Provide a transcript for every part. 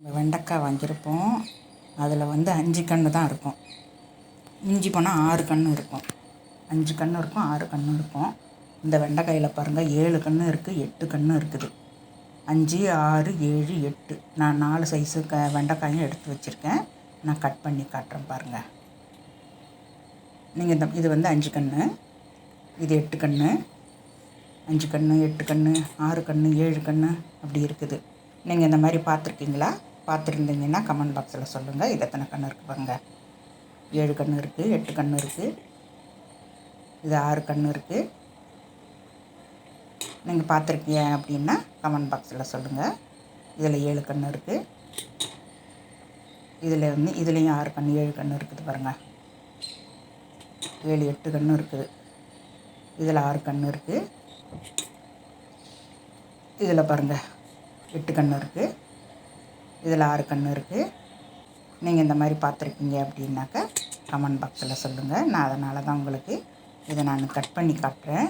இந்த வெண்டைக்காய் வாங்கியிருப்போம். அதில் வந்து அஞ்சு கன்று தான் இருக்கும். இஞ்சி போனால் ஆறு கன்று இருக்கும். அஞ்சு கன்று இருக்கும் ஆறு கன்று இருக்கும். இந்த வெண்டைக்காயில் பாருங்கள் ஏழு கன்று இருக்குது எட்டு கன்று இருக்குது. அஞ்சு ஆறு ஏழு எட்டு. நான் நாலு சைஸு க வெண்டைக்காயும் எடுத்து வச்சுருக்கேன். நான் கட் பண்ணி காட்டுறேன் பாருங்கள் நீங்கள் இந்த இது வந்து அஞ்சு கன்று இது எட்டு கன்று. அஞ்சு கன்று எட்டு கன்று ஆறு கன்று ஏழு கன்று அப்படி இருக்குது. நீங்கள் இந்த மாதிரி பார்த்துருக்கீங்களா? பார்த்துருந்தீங்கன்னா கமெண்ட் பாக்ஸில் சொல்லுங்கள் இது எத்தனை கன்று இருக்குது பாருங்கள் ஏழு கன்று இருக்குது எட்டு கன்று இருக்குது இது ஆறு கன்று இருக்குது நீங்கள் பார்த்துருக்கீங்க அப்படின்னா கமெண்ட் பாக்ஸில் சொல்லுங்கள் இதில் ஏழு கன்று இருக்குது இதில் வந்து இதுலேயும் ஆறு கன்று ஏழு கன்று இருக்குது பாருங்கள் ஏழு எட்டு கன்று இருக்குது. இதில் ஆறு கன்று இருக்குது இதில் பாருங்கள் எட்டு கன்று இருக்குது இதில் ஆறு கன்று இருக்குது நீங்கள் இந்த மாதிரி பார்த்துருக்கீங்க அப்படின்னாக்கா கமெண்ட் பாக்ஸில் சொல்லுங்கள் நான் அதனால தான் உங்களுக்கு இதை நான் கட் பண்ணி காட்டுறேன்.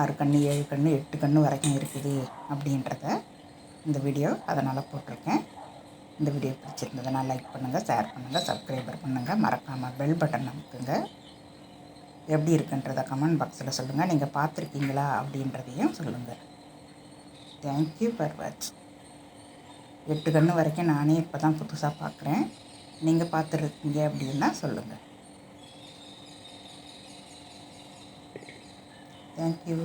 ஆறு கன்று ஏழு கன்று எட்டு கன்று வரைக்கும் இருக்குது அப்படின்றத இந்த வீடியோ அதனால் போட்டிருக்கேன். இந்த வீடியோ பிடிச்சிருந்ததுன்னா லைக் பண்ணுங்கள் ஷேர் பண்ணுங்கள் சப்ஸ்கிரைபர் பண்ணுங்கள் மறக்காமல் பெல் பட்டன் அமுக்குங்க. எப்படி இருக்குன்றத கமெண்ட் பாக்ஸில் சொல்லுங்கள் நீங்கள் பார்த்துருக்கீங்களா அப்படின்றதையும் சொல்லுங்கள் தேங்க்யூ ஃபார் வாட்சிங் எட்டு கன்று வரைக்கும் நானே இப்போ தான் புதுசாக பார்க்குறேன் நீங்கள் பார்த்துருக்கீங்க அப்படின்னா சொல்லுங்கள் தேங்க்யூ